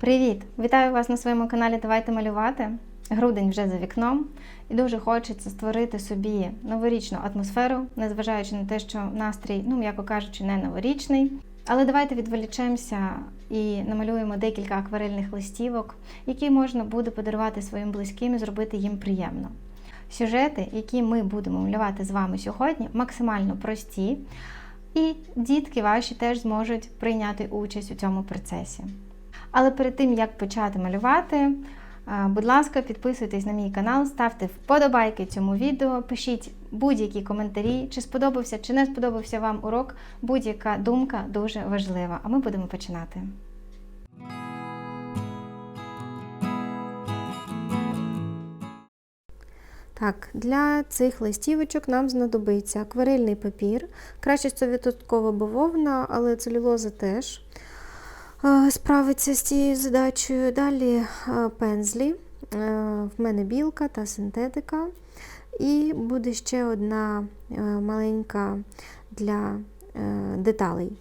Привіт! Вітаю вас на своєму каналі Давайте малювати. Грудень вже за вікном, і дуже хочеться створити собі новорічну атмосферу, незважаючи на те, що настрій, ну м'яко кажучи, не новорічний. Але давайте відволічемося і намалюємо декілька акварельних листівок, які можна буде подарувати своїм близьким і зробити їм приємно. Сюжети, які ми будемо малювати з вами сьогодні, максимально прості, і дітки ваші теж зможуть прийняти участь у цьому процесі. Але перед тим як почати малювати, будь ласка, підписуйтесь на мій канал, ставте вподобайки цьому відео, пишіть будь-які коментарі, чи сподобався, чи не сподобався вам урок. Будь-яка думка дуже важлива. А ми будемо починати. Так, для цих листівочок нам знадобиться акварельний папір. Краще 100% бавовна, але целюлоза теж е, справиться з цією задачею. Далі е, пензлі. Е, В мене білка та синтетика. І буде ще одна е, маленька для е, деталей.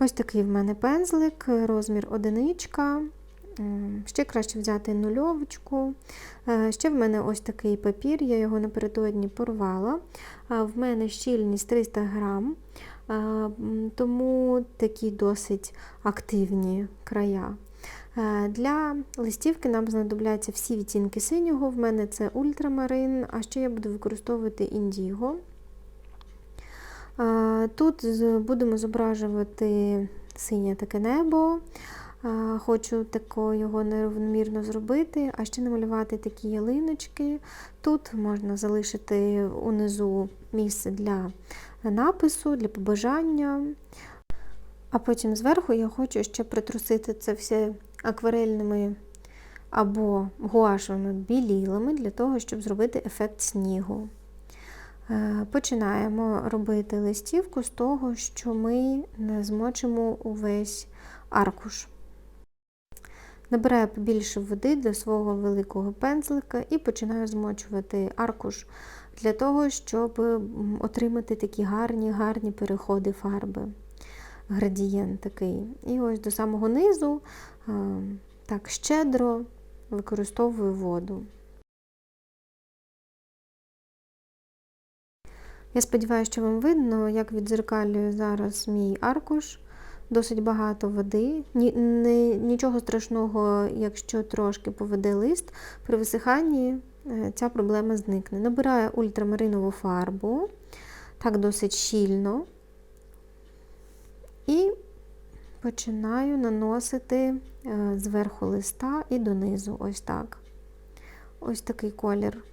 Ось такий в мене пензлик, розмір одиничка. Ще краще взяти нульовочку. Е, Ще в мене ось такий папір, я його напередодні порвала. В мене щільність 300 грам, е, тому такі досить активні края. Е, Для листівки нам знадобляться всі відтінки синього. В мене це ультрамарин, а ще я буду використовувати індіго. Е, Тут будемо зображувати синє таке небо. Е, Хочу тако його нерівномірно зробити, а ще намалювати такі ялиночки. Тут можна залишити унизу місце для напису, для побажання. А потім зверху я хочу ще притрусити це все акварельними або гуашевими білілами для того, щоб зробити ефект снігу. Е, Починаємо робити листівку з того, що ми не змочимо увесь аркуш. Набираю побільше води для свого великого пензлика і починаю змочувати аркуш для того, щоб отримати такі гарні, гарні переходи фарби. Градієнт такий. І ось до самого низу так щедро використовую воду. Я сподіваюся, що вам видно, як відзеркалюю зараз мій аркуш. Досить багато води. Ні, не, нічого страшного, якщо трошки поведе лист, при висиханні ця проблема зникне. Набираю ультрамаринову фарбу, так досить щільно. І починаю наносити е, зверху листа і донизу. Ось так. Ось такий колір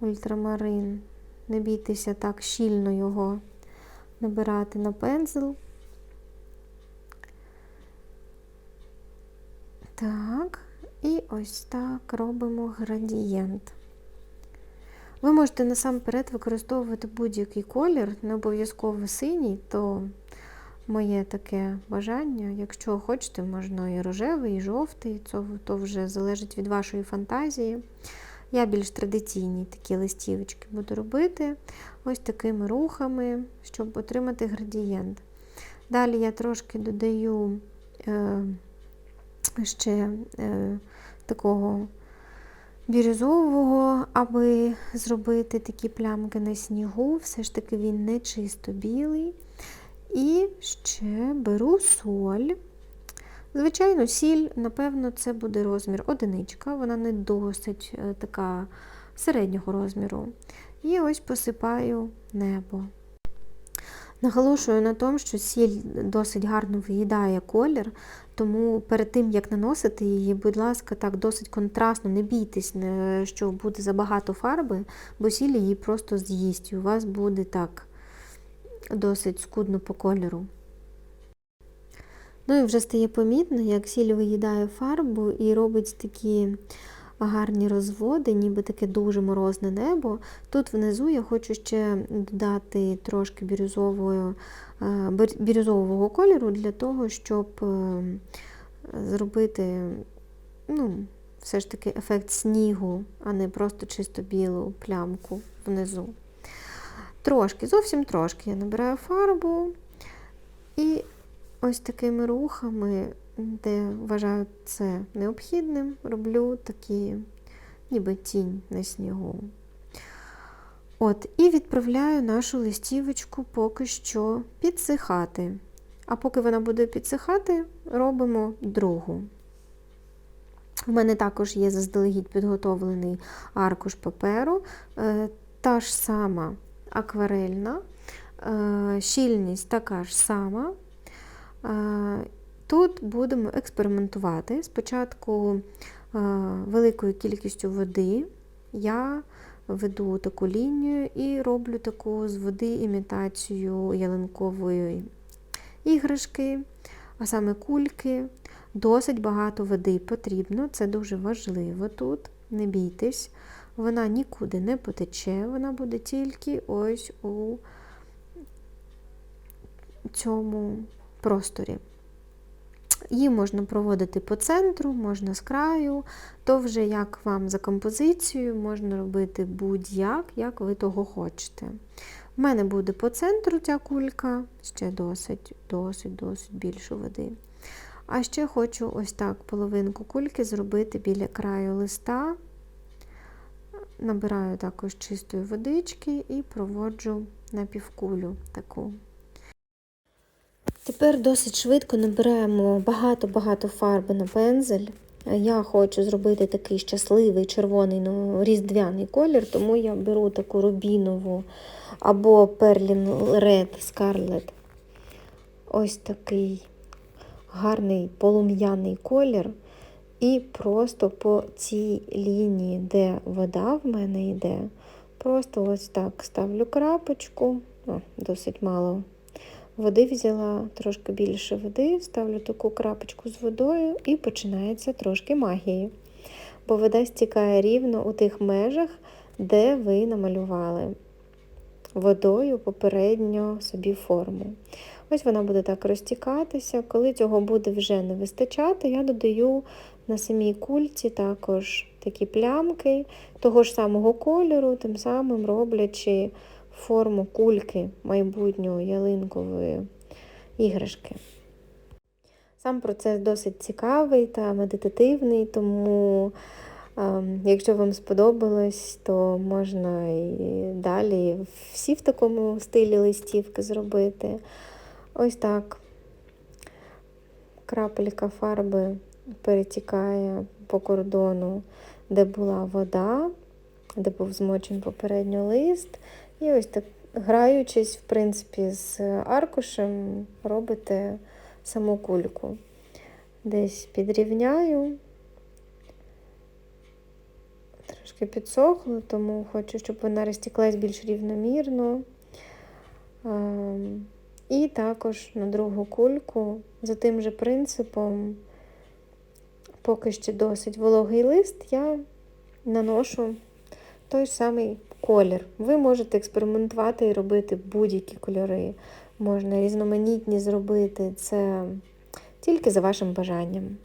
ультрамарин. Не бійтеся так щільно його набирати на пензл. Так, і ось так робимо градієнт. Ви можете насамперед використовувати будь-який колір, не обов'язково синій, то моє таке бажання. Якщо хочете, можна і рожевий, і жовтий, це, то вже залежить від вашої фантазії. Я більш традиційні такі листівочки буду робити ось такими рухами, щоб отримати градієнт. Далі я трошки додаю е, ще е, такого бірюзового, аби зробити такі плямки на снігу. Все ж таки він не чисто білий. І ще беру соль. Звичайно, сіль, напевно, це буде розмір одиничка, вона не досить е, така середнього розміру. І ось посипаю небо. Наголошую на тому, що сіль досить гарно виїдає колір, тому перед тим, як наносити її, будь ласка, так досить контрастно, не бійтесь, що буде забагато фарби, бо сіль її просто з'їсть, і у вас буде так досить скудно по кольору. Ну і вже стає помітно, як сіль виїдає фарбу і робить такі гарні розводи, ніби таке дуже морозне небо. Тут внизу я хочу ще додати трошки бірюзового, е, бірюзового кольору для того, щоб е, зробити ну, все ж таки ефект снігу, а не просто чисто білу плямку внизу. Трошки, зовсім трошки я набираю фарбу і ось такими рухами, де вважаю це необхідним, роблю такі, ніби тінь на снігу. От, І відправляю нашу листівочку поки що підсихати. А поки вона буде підсихати, робимо другу. У мене також є заздалегідь підготовлений аркуш паперу, е, та ж сама акварельна, е, щільність така ж сама. Е, Тут будемо експериментувати. Спочатку великою кількістю води я веду таку лінію і роблю таку з води імітацію ялинкової іграшки, а саме кульки. Досить багато води потрібно, це дуже важливо тут. Не бійтесь, вона нікуди не потече, вона буде тільки ось у цьому просторі. Її можна проводити по центру, можна з краю, то вже як вам за композицією, можна робити будь-як, як ви того хочете. У мене буде по центру ця кулька, ще досить, досить, досить більше води. А ще хочу ось так половинку кульки зробити біля краю листа. Набираю також чистої водички і проводжу на півкулю таку. Тепер досить швидко набираємо багато-багато фарби на пензель. Я хочу зробити такий щасливий червоний ну, різдвяний колір, тому я беру таку рубінову або Perlin Red Scarlet. Ось такий гарний полум'яний колір. І просто по цій лінії, де вода в мене йде, просто ось так ставлю крапочку, О, досить мало води взяла, трошки більше води, ставлю таку крапочку з водою і починається трошки магії. Бо вода стікає рівно у тих межах, де ви намалювали водою попередньо собі форму. Ось вона буде так розтікатися. Коли цього буде вже не вистачати, я додаю на самій кульці також такі плямки того ж самого кольору, тим самим роблячи форму кульки майбутньої ялинкової іграшки. Сам процес досить цікавий та медитативний, тому, ем, якщо вам сподобалось, то можна і далі всі в такому стилі листівки зробити. Ось так. Крапелька фарби перетікає по кордону, де була вода, де був змочений попередньо лист. І ось так, граючись, в принципі, з аркушем, робите саму кульку. Десь підрівняю, трошки підсохло, тому хочу, щоб вона розтіклась більш рівномірно. І також на другу кульку за тим же принципом, поки ще досить вологий лист, я наношу той самий колір. Ви можете експериментувати і робити будь-які кольори. Можна різноманітні зробити. Це тільки за вашим бажанням.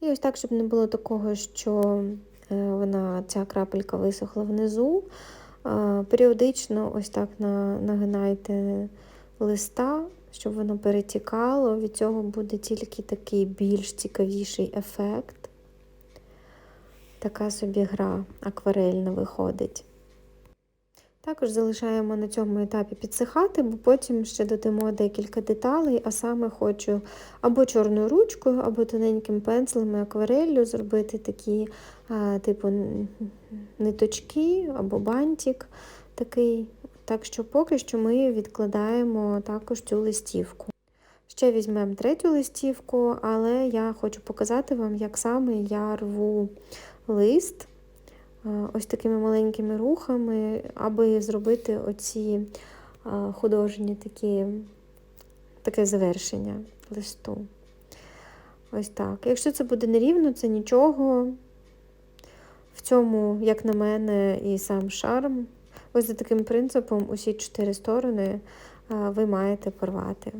І ось так, щоб не було такого, що е, вона, ця крапелька висохла внизу. Періодично ось так нагинайте листа, щоб воно перетікало. Від цього буде тільки такий більш цікавіший ефект така собі гра акварельна виходить. Також залишаємо на цьому етапі підсихати, бо потім ще додамо декілька деталей, а саме хочу або чорною ручкою, або тоненьким пензлем і аквареллю зробити такі, типу, ниточки або бантик такий. Так що поки що ми відкладаємо також цю листівку. Ще візьмемо третю листівку, але я хочу показати вам, як саме я рву лист ось такими маленькими рухами, аби зробити оці художні такі, таке завершення листу. Ось так. Якщо це буде нерівно, це нічого. В цьому, як на мене, і сам шарм. Ось за таким принципом усі чотири сторони ви маєте порвати.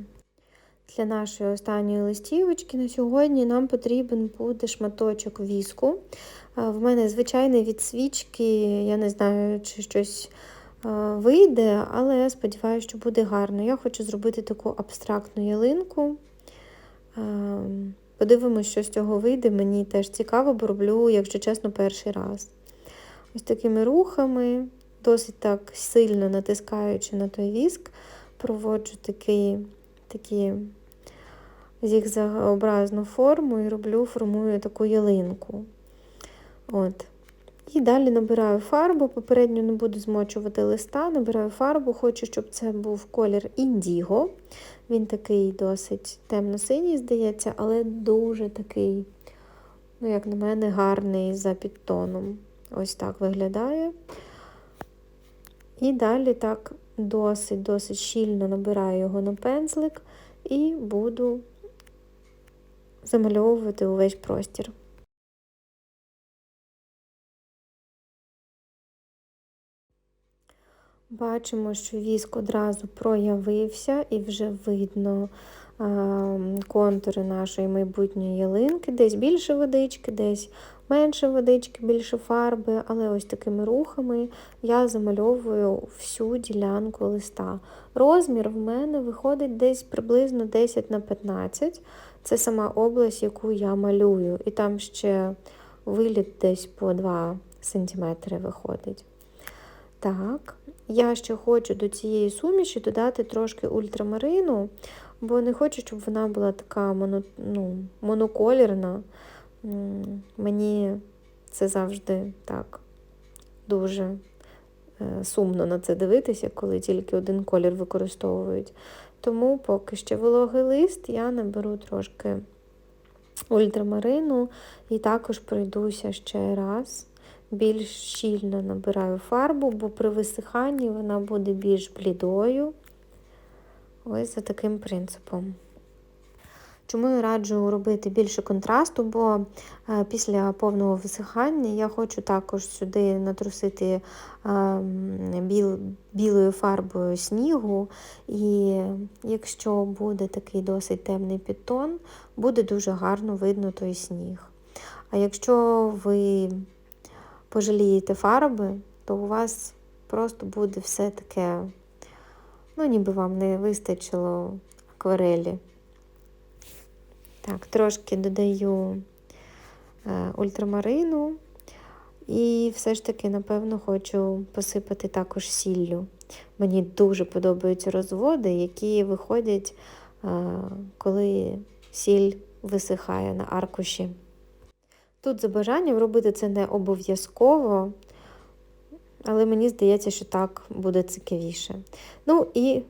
Для нашої останньої листівочки на сьогодні нам потрібен буде шматочок віску. В мене звичайний від свічки, я не знаю, чи щось вийде, але сподіваюся, що буде гарно. Я хочу зробити таку абстрактну ялинку. Подивимось, що з цього вийде. Мені теж цікаво, бо роблю, якщо чесно, перший раз. Ось такими рухами, досить так сильно натискаючи на той віск, проводжу такі, такі зігзагообразну форму і роблю, формую таку ялинку. От. І далі набираю фарбу, попередньо не буду змочувати листа, набираю фарбу, хочу, щоб це був колір індіго. Він такий досить темно-синій, здається, але дуже такий, ну, як на мене, гарний за підтоном. Ось так виглядає. І далі так досить-досить щільно набираю його на пензлик і буду замальовувати увесь простір. Бачимо, що віск одразу проявився і вже видно контури нашої майбутньої ялинки. Десь більше водички, десь менше водички, більше фарби, але ось такими рухами я замальовую всю ділянку листа. Розмір в мене виходить десь приблизно 10 на 15. Це сама область, яку я малюю. І там ще виліт десь по 2 см виходить. Так, я ще хочу до цієї суміші додати трошки ультрамарину, бо не хочу, щоб вона була така моно, ну, моноколірна. Мені це завжди так дуже е, сумно на це дивитися, коли тільки один колір використовують. Тому поки ще вологий лист, я наберу трошки ультрамарину і також пройдуся ще раз. Більш щільно набираю фарбу, бо при висиханні вона буде більш блідою. Ось за таким принципом. Чому я раджу робити більше контрасту, бо е, після повного висихання я хочу також сюди натрусити біл, білою фарбою снігу. І якщо буде такий досить темний підтон, буде дуже гарно видно той сніг. А якщо ви пожалієте фарби, то у вас просто буде все таке, ну, ніби вам не вистачило акварелі. Так, трошки додаю е, ультрамарину. І все ж таки, напевно, хочу посипати також сіллю. Мені дуже подобаються розводи, які виходять, е, коли сіль висихає на аркуші. Тут за бажанням робити це не обов'язково, але мені здається, що так буде цікавіше. Ну і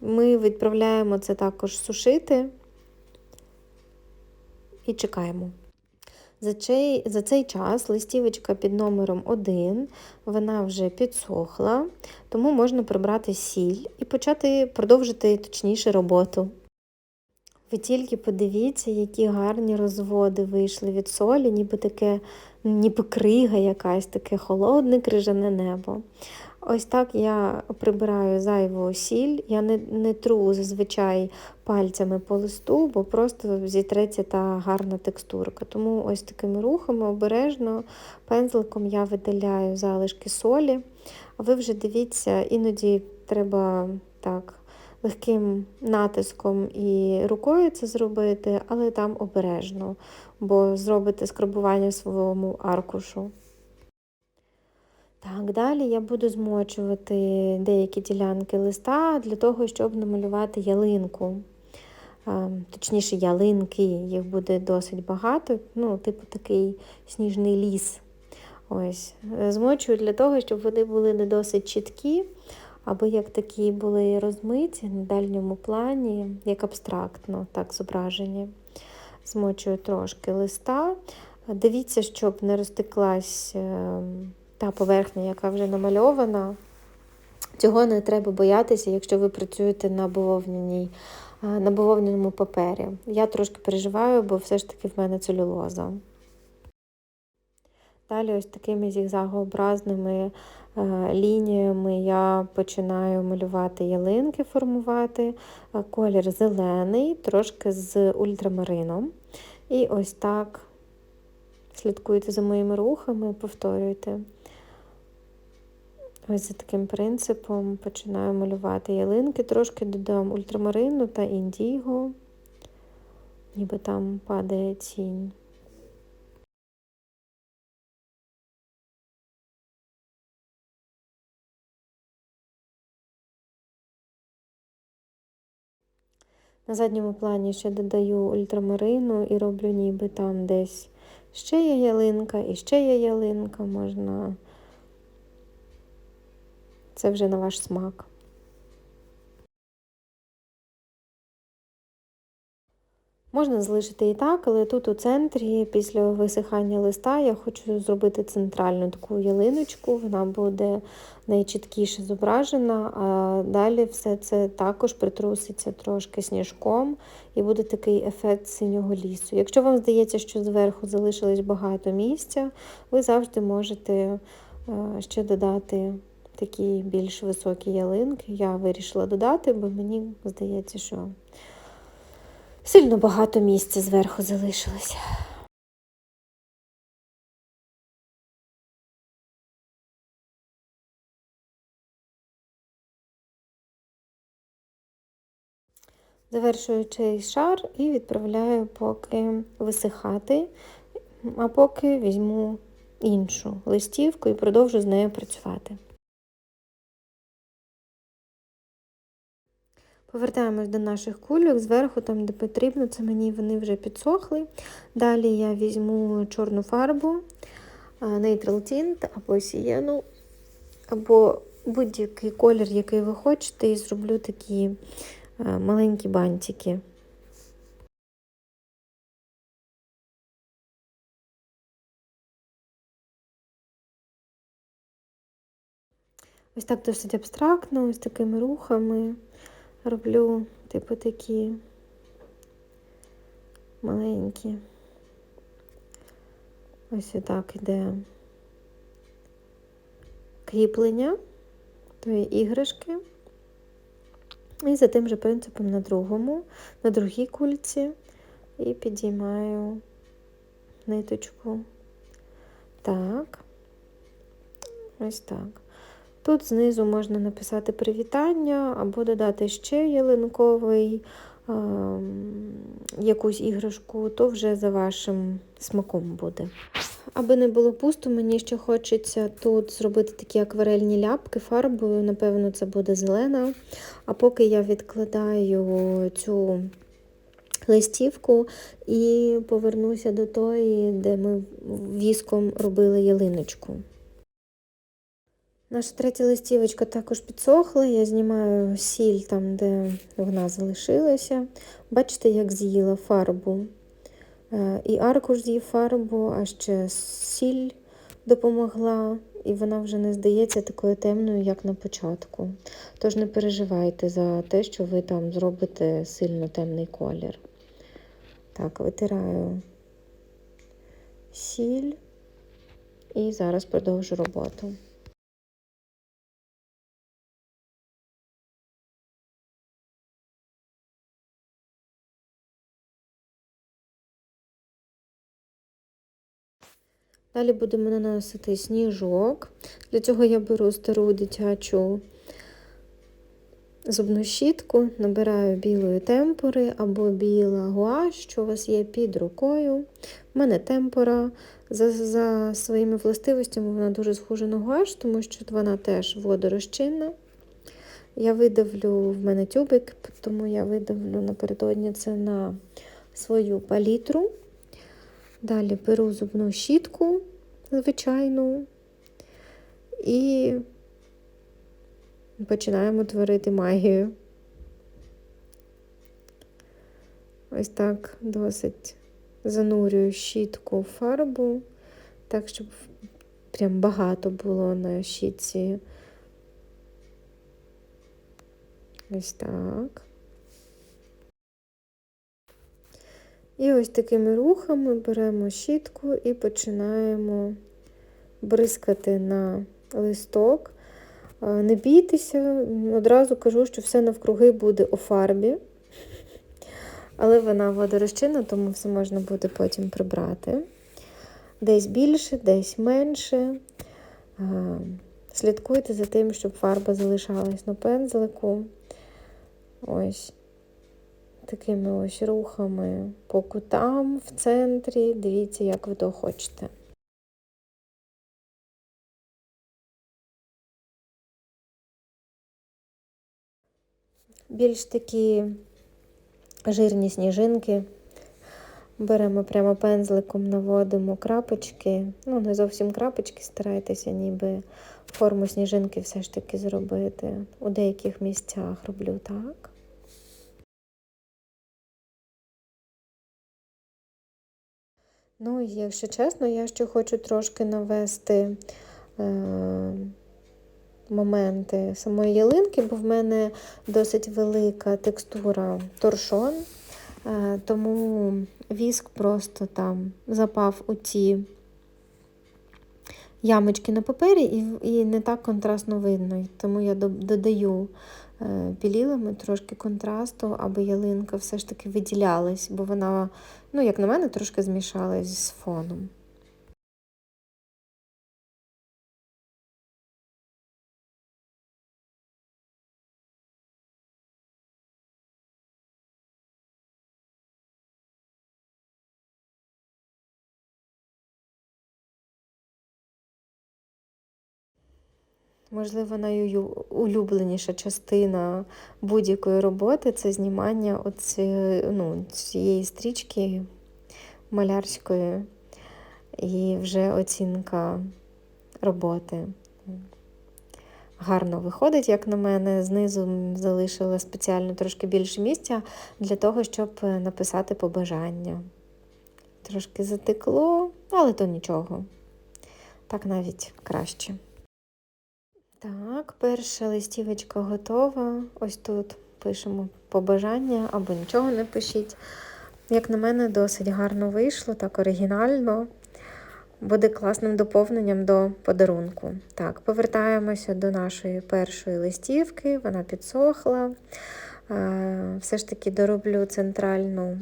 ми відправляємо це також сушити і чекаємо. За цей, за цей час листівочка під номером 1 вона вже підсохла, тому можна прибрати сіль і почати продовжити точніше роботу. Ви тільки подивіться, які гарні розводи вийшли від солі, ніби таке, ніби крига якась, таке холодне крижане небо. Ось так я прибираю зайву сіль. Я не не тру зазвичай пальцями по листу, бо просто зітреться та гарна текстурка. Тому ось такими рухами обережно пензликом я видаляю залишки солі. А ви вже дивіться, іноді треба так легким натиском і рукою це зробити, але там обережно, бо зробите скрабування в своєму аркушу. Так, далі я буду змочувати деякі ділянки листа для того, щоб намалювати ялинку. Точніше, ялинки, їх буде досить багато, ну, типу такий сніжний ліс. Ось. Змочую для того, щоб вони були не досить чіткі, аби як такі були розмиті на дальньому плані, як абстрактно, так зображені. Змочую трошки листа. Дивіться, щоб не розтеклась ем, та поверхня, яка вже намальована. Цього не треба боятися, якщо ви працюєте на бавовняній, на бавовняному папері. Я трошки переживаю, бо все ж таки в мене целюлоза. Далі ось такими зігзагообразними е, лініями я починаю малювати ялинки, формувати. Е, колір зелений, трошки з ультрамарином. І ось так слідкуйте за моїми рухами, повторюйте. Ось за таким принципом починаю малювати ялинки, трошки додам ультрамарину та індіго, ніби там падає тінь. На задньому плані ще додаю ультрамарину і роблю ніби там десь ще є ялинка і ще є ялинка, можна. Це вже на ваш смак. Можна залишити і так, але тут у центрі, після висихання листа, я хочу зробити центральну таку ялиночку, вона буде найчіткіше зображена, а далі все це також притруситься трошки сніжком і буде такий ефект синього лісу. Якщо вам здається, що зверху залишилось багато місця, ви завжди можете е, ще додати такі більш високі ялинки. Я вирішила додати, бо мені здається, що сильно багато місця зверху залишилося. Завершую цей шар і відправляю поки висихати, а поки візьму іншу листівку і продовжу з нею працювати. Повертаємось до наших кульок, зверху, там, де потрібно, це мені вони вже підсохли. Далі я візьму чорну фарбу, Neutral Tint або сієну, або будь-який колір, який ви хочете, і зроблю такі маленькі бантики. Ось так досить абстрактно, ось такими рухами роблю, типу, такі маленькі. Ось отак іде кріплення тої іграшки. І за тим же принципом на другому, на другій кульці, і підіймаю ниточку. Так, ось так. Тут знизу можна написати привітання або додати ще ялинковий е якусь іграшку, то вже за вашим смаком буде. Аби не було пусто, мені ще хочеться тут зробити такі акварельні ляпки фарбою, напевно, це буде зелена. А поки я відкладаю цю листівку і повернуся до тої, де ми віском робили ялиночку. Наша третя листівочка також підсохла, я знімаю сіль там, де вона залишилася. Бачите, як з'їла фарбу. Е, і аркуш з'їв фарбу, а ще сіль допомогла, і вона вже не здається такою темною, як на початку. Тож не переживайте за те, що ви там зробите сильно темний колір. Так, витираю сіль і зараз продовжу роботу. Далі будемо наносити сніжок. Для цього я беру стару дитячу зубну щітку, набираю білої темпори або біла гуаш, що у вас є під рукою. У мене темпора. За за своїми властивостями вона дуже схожа на гуаш, тому що вона теж водорозчинна. Я видавлю в мене тюбик, тому я видавлю напередодні це на свою палітру. Далі беру зубну щітку звичайну і починаємо творити магію. Ось так досить занурюю щітку фарбу, так, щоб прям багато було на щітці. Ось так. І ось такими рухами беремо щітку і починаємо бризкати на листок. Не бійтеся, одразу кажу, що все навкруги буде у фарбі, але вона водорозчинна, тому все можна буде потім прибрати. Десь більше, десь менше. слідкуйте за тим, щоб фарба залишалась на пензлику. Ось такими ось рухами по кутам в центрі. Дивіться, як ви то хочете. Більш такі жирні сніжинки. Беремо прямо пензликом, наводимо крапочки. Ну, не зовсім крапочки, старайтеся, ніби форму сніжинки все ж таки зробити. У деяких місцях роблю так. Ну, якщо чесно, я ще хочу трошки навести е, моменти самої ялинки, бо в мене досить велика текстура торшон, е, тому віск просто там запав у ці ямочки на папері і і не так контрастно видно. Тому я додаю е, білілами трошки контрасту, аби ялинка все ж таки виділялась, бо вона, ну, як на мене, трошки змішалась з фоном. Можливо, найулюбленіша частина будь-якої роботи це знімання оці, ну, цієї стрічки малярської і вже оцінка роботи. Гарно виходить, як на мене. Знизу залишила спеціально трошки більше місця для того, щоб написати побажання. Трошки затекло, але то нічого. Так навіть краще. Так, перша листівочка готова. Ось тут пишемо побажання або нічого не пишіть. Як на мене, досить гарно вийшло, так оригінально. Буде класним доповненням до подарунку. Так, повертаємося до нашої першої листівки, вона підсохла. Все ж таки дороблю центральну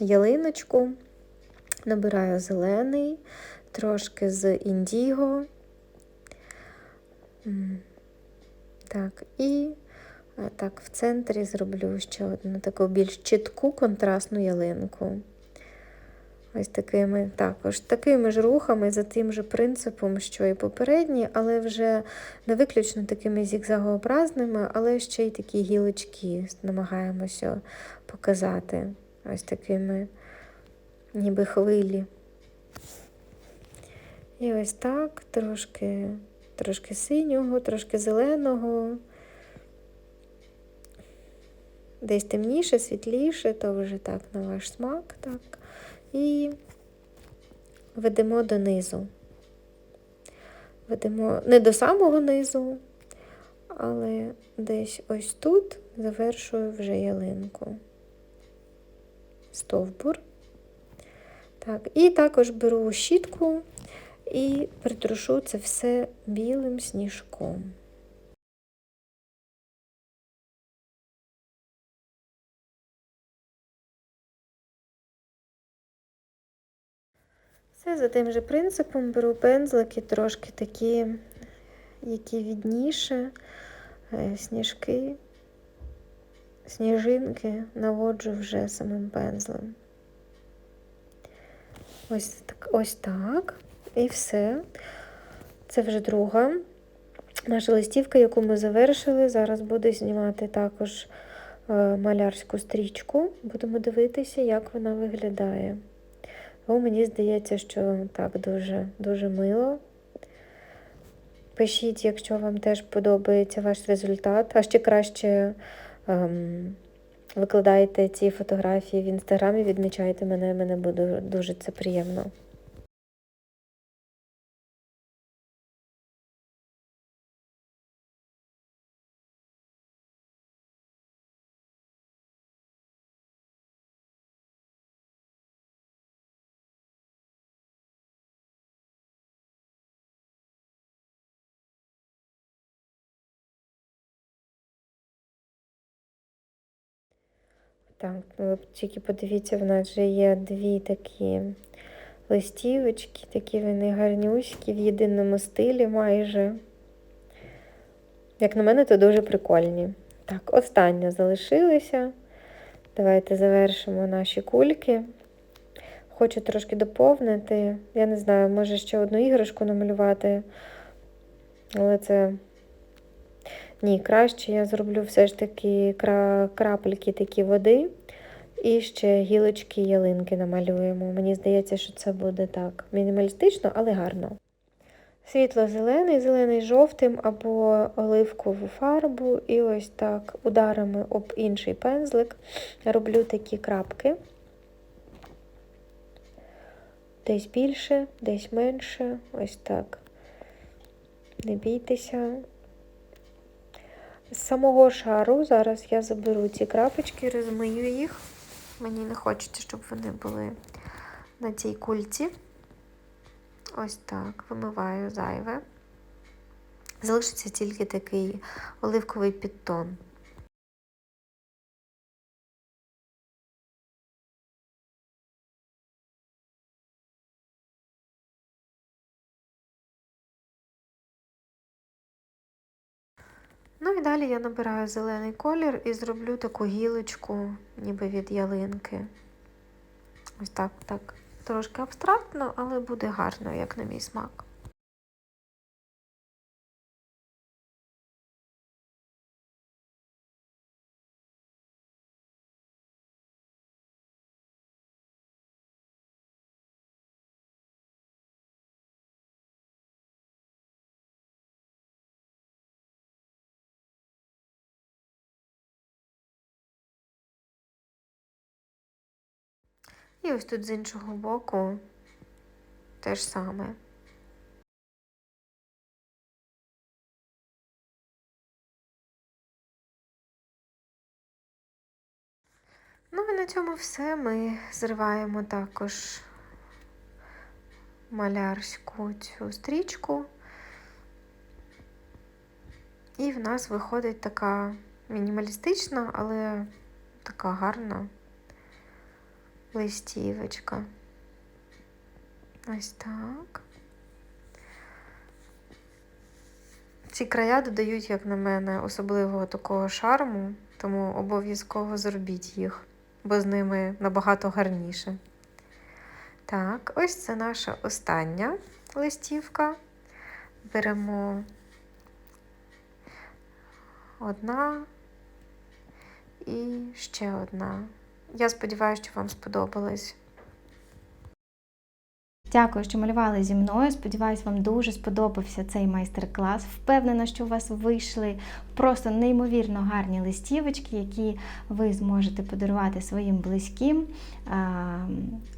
ялиночку, набираю зелений, трошки з індіго. Так, і е, так, в центрі зроблю ще одну таку більш чітку контрастну ялинку. Ось такими також такими ж рухами, за тим же принципом, що і попередні, але вже не виключно такими зігзагообразними, але ще й такі гілочки намагаємося показати. Ось такими ніби хвилі. І ось так трошки трошки синього, трошки зеленого, десь темніше, світліше, то вже так на ваш смак. так. І ведемо донизу. Ведемо не до самого низу, але десь ось тут завершую вже ялинку. Стовбур. Так, І також беру щітку і притрушу це все білим сніжком. Все за тим же принципом беру пензлики, трошки такі, які відніше, е, сніжки, сніжинки наводжу вже самим пензлем. Ось так. Ось так. І все. Це вже друга наша листівка, яку ми завершили. Зараз буду знімати також е, малярську стрічку. Будемо дивитися, як вона виглядає. О, мені здається, що так дуже, дуже мило. Пишіть, якщо вам теж подобається ваш результат, а ще краще ем, викладайте ці фотографії в інстаграмі, відмічайте мене, мене буде дуже це приємно. Так, ви тільки подивіться, в нас вже є дві такі листівочки, такі вони гарнюські в єдиному стилі майже. Як на мене, то дуже прикольні. Так, остання залишилися. Давайте завершимо наші кульки. Хочу трошки доповнити. Я не знаю, може ще одну іграшку намалювати. Але це. Ні, краще я зроблю все ж таки крапельки такі води. І ще гілочки ялинки намалюємо. Мені здається, що це буде так мінімалістично, але гарно. Світло-зелений, зелений жовтим або оливкову фарбу. І ось так ударами об інший пензлик роблю такі крапки. Десь більше, десь менше. Ось так. Не бійтеся. З самого шару зараз я заберу ці крапочки, розмию їх. Мені не хочеться, щоб вони були на цій кульці. Ось так, вимиваю зайве. Залишиться тільки такий оливковий підтон. Ну і далі я набираю зелений колір і зроблю таку гілочку, ніби від ялинки. Ось так, так. Трошки абстрактно, але буде гарно, як на мій смак. І ось тут з іншого боку те ж саме. Ну і на цьому все. Ми зриваємо також малярську цю стрічку. І в нас виходить така мінімалістична, але така гарна листівочка. Ось так. Ці края додають, як на мене, особливого такого шарму, тому обов'язково зробіть їх, бо з ними набагато гарніше. Так, ось це наша остання листівка. Беремо одна і ще одна. Я сподіваюся, що вам сподобалось. Дякую, що малювали зі мною. Сподіваюсь, вам дуже сподобався цей майстер-клас. Впевнена, що у вас вийшли просто неймовірно гарні листівочки, які ви зможете подарувати своїм близьким.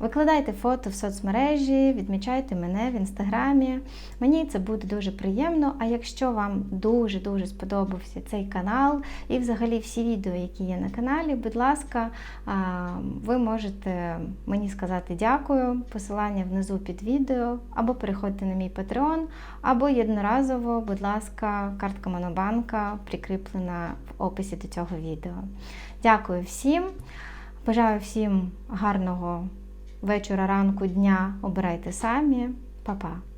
Викладайте фото в соцмережі, відмічайте мене в інстаграмі. Мені це буде дуже приємно. А якщо вам дуже-дуже сподобався цей канал і взагалі всі відео, які є на каналі, будь ласка, ви можете мені сказати дякую. Посилання внизу під відео, або переходьте на мій Patreon, або єдноразово, будь ласка, картка Монобанка прикріплена в описі до цього відео. Дякую всім. Бажаю всім гарного вечора, ранку, дня. Обирайте самі. Па-па!